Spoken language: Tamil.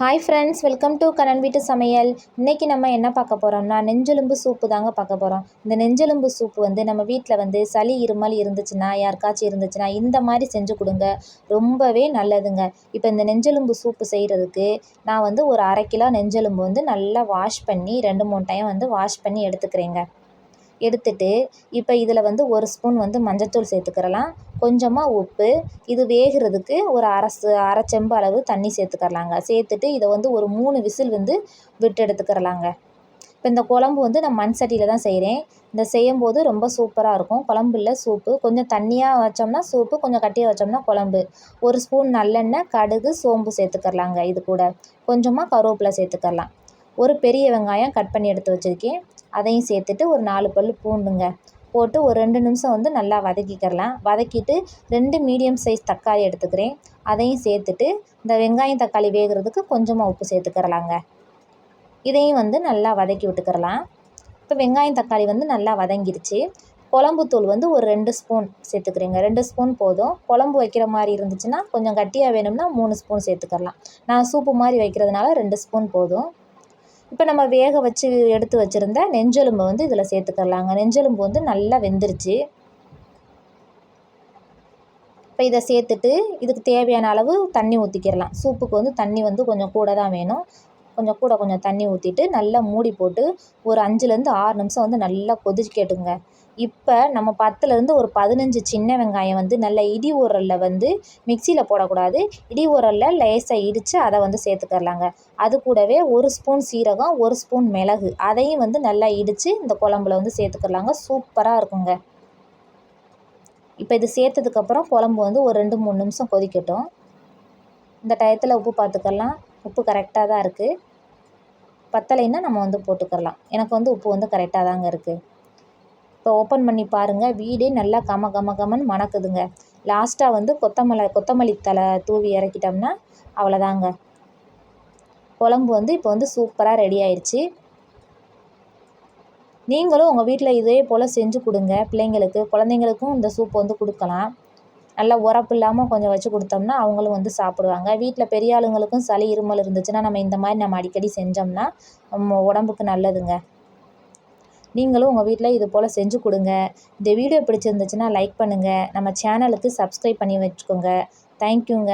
Hi friends welcome to Kannan வீட்டு சமையல் இன்றைக்கி நம்ம என்ன பார்க்க போகிறோம்னா நெஞ்செலும்பு சூப்பு தாங்க பார்க்க போகிறோம் இந்த நெஞ்செலும்பு சூப்பு வந்து நம்ம வீட்டில் வந்து சளி இருமல் இருந்துச்சுன்னா யாருக்காச்சும் இருந்துச்சுன்னா இந்த மாதிரி செஞ்சு கொடுங்க. ரொம்பவே நல்லதுங்க. இப்போ இந்த நெஞ்செலும்பு சூப்பு செய்கிறதுக்கு நான் வந்து ஒரு அரை கிலோ நெஞ்செலும்பு வந்து நல்லா வாஷ் பண்ணி ரெண்டு மூணு டைம் வந்து வாஷ் பண்ணி எடுத்துக்கிறேங்க. எடுத்துட்டு இப்போ இதில் வந்து ஒரு ஸ்பூன் வந்து மஞ்சத்தூள் சேர்த்துக்கிறலாம். கொஞ்சமாக உப்பு. இது வேகிறதுக்கு ஒரு அரை அரை செம்பு அளவு தண்ணி சேர்த்துக்கிறலாங்க. சேர்த்துட்டு இதை வந்து ஒரு மூணு விசில் வந்து விட்டு எடுத்துக்கிறலாங்க. இப்போ இந்த குழம்பு வந்து நான் மண் சட்டியில் தான் செய்கிறேன் இந்த செய்யும்போது ரொம்ப சூப்பராக இருக்கும். குழம்பு இல்லை சூப்பு. கொஞ்சம் தண்ணியாக வச்சோம்னா சூப்பு கொஞ்சம் கட்டியாக வச்சோம்னா குழம்பு. ஒரு ஸ்பூன் நல்லெண்ணெய் கடுகு சோம்பு சேர்த்துக்கரலாங்க இது கூட. கொஞ்சமாக கருவேப்பிலை சேர்த்துக்கரலாம் ஒரு பெரிய வெங்காயம் கட் பண்ணி எடுத்து வச்சுருக்கேன். அதையும் சேர்த்துட்டு ஒரு நாலு பல் பூண்டுங்க. போட்டு ஒரு ரெண்டு நிமிஷம் வந்து நல்லா வதக்கிக்கிறலாம். வதக்கிட்டு ரெண்டு மீடியம் சைஸ் தக்காளி எடுத்துக்கிறேன். அதையும் சேர்த்துட்டு இந்த வெங்காயம் தக்காளி வேகிறதுக்கு கொஞ்சமாக உப்பு சேர்த்துக்கிறலாங்க. இதையும் வந்து நல்லா வதக்கி விட்டுக்கிறலாம். இப்போ வெங்காயம் தக்காளி வந்து நல்லா வதங்கிருச்சு குழம்புத்தூள் வந்து ஒரு ரெண்டு ஸ்பூன் சேர்த்துக்கிறீங்க. ரெண்டு ஸ்பூன் போதும். குழம்பு வைக்கிற மாதிரி இருந்துச்சுன்னா கொஞ்சம் கட்டியாக வேணும்னா மூணு ஸ்பூன் சேர்த்துக்கிறலாம். நான் சூப்பு மாதிரி வைக்கிறதுனால ரெண்டு ஸ்பூன் போதும். இப்போ நம்ம வேக வச்சு எடுத்து வச்சுருந்த நெஞ்செலும்பை வந்து இதில் சேர்த்துக்கலாங்க. நெஞ்செலும்பு வந்து நல்லா வெந்துருச்சு. இப்போ இதை சேர்த்துட்டு இதுக்கு தேவையான அளவு தண்ணி ஊற்றிக்கிடலாம் சூப்புக்கு வந்து தண்ணி வந்து கொஞ்சம் கூட தான் வேணும். கொஞ்சம் கூட கொஞ்சம் தண்ணி ஊற்றிட்டு நல்லா மூடி போட்டு ஒரு அஞ்சுலேருந்து ஆறு நிமிஷம் வந்து நல்லா கொதிக்கட்டுங்க. இப்போ நம்ம பத்துலேருந்து ஒரு பதினஞ்சு சின்ன வெங்காயம் வந்து நல்ல இடி உரலில் வந்து மிக்சியில் போடக்கூடாது. இடி உரலில் லேசாக இடித்து அதை வந்து சேர்த்துக்கரலாங்க அது கூடவே ஒரு ஸ்பூன் சீரகம் ஒரு ஸ்பூன் மிளகு அதையும் வந்து நல்லா இடித்து இந்த குழம்புல வந்து சேர்த்துக்கரலாங்க சூப்பராக இருக்குங்க. இப்போ இது சேர்த்ததுக்கப்புறம் குழம்பு வந்து ஒரு ரெண்டு மூணு நிமிஷம் கொதிக்கட்டும். இந்த டயத்தில் உப்பு பார்த்துக்கலாம் உப்பு கரெக்டாக தான் இருக்குது பத்தலைன்னா நம்ம வந்து போட்டுக்கிறலாம். எனக்கு வந்து உப்பு வந்து கரெக்டாக தாங்க இருக்குது இப்போ ஓப்பன் பண்ணி பாருங்கள் வீடே நல்லா கம கம கமன்னு மணக்குதுங்க. லாஸ்ட்டாக வந்து கொத்தமல்லி கொத்தமல்லி தழை தூவி இறக்கிட்டோம்னா அவ்வளோதாங்க. குழம்பு வந்து இப்போ வந்து சூப்பராக ரெடி ஆயிடுச்சு நீங்களும் உங்கள் வீட்டில் இதே போல் செஞ்சு கொடுங்க. பிள்ளைங்களுக்கு குழந்தைங்களுக்கும் இந்த சூப் வந்து கொடுக்கலாம். நல்லா உரப்பு இல்லாமல் கொஞ்சம் வச்சு கொடுத்தோம்னா அவங்களும் வந்து சாப்பிடுவாங்க. வீட்டில் பெரிய ஆளுங்களுக்கும் சளி இருமல் இருந்துச்சுன்னா நம்ம இந்த மாதிரி நம்ம அடிக்கடி செஞ்சோம்னா நம்ம உடம்புக்கு நல்லதுங்க. நீங்களும் உங்கள் வீட்டில் இது போல் செஞ்சு கொடுங்க. இந்த வீடியோ பிடிச்சிருந்துச்சுன்னா லைக் பண்ணுங்கள் நம்ம சேனலுக்கு சப்ஸ்கிரைப் பண்ணி வச்சுக்கோங்க. தேங்க்யூங்க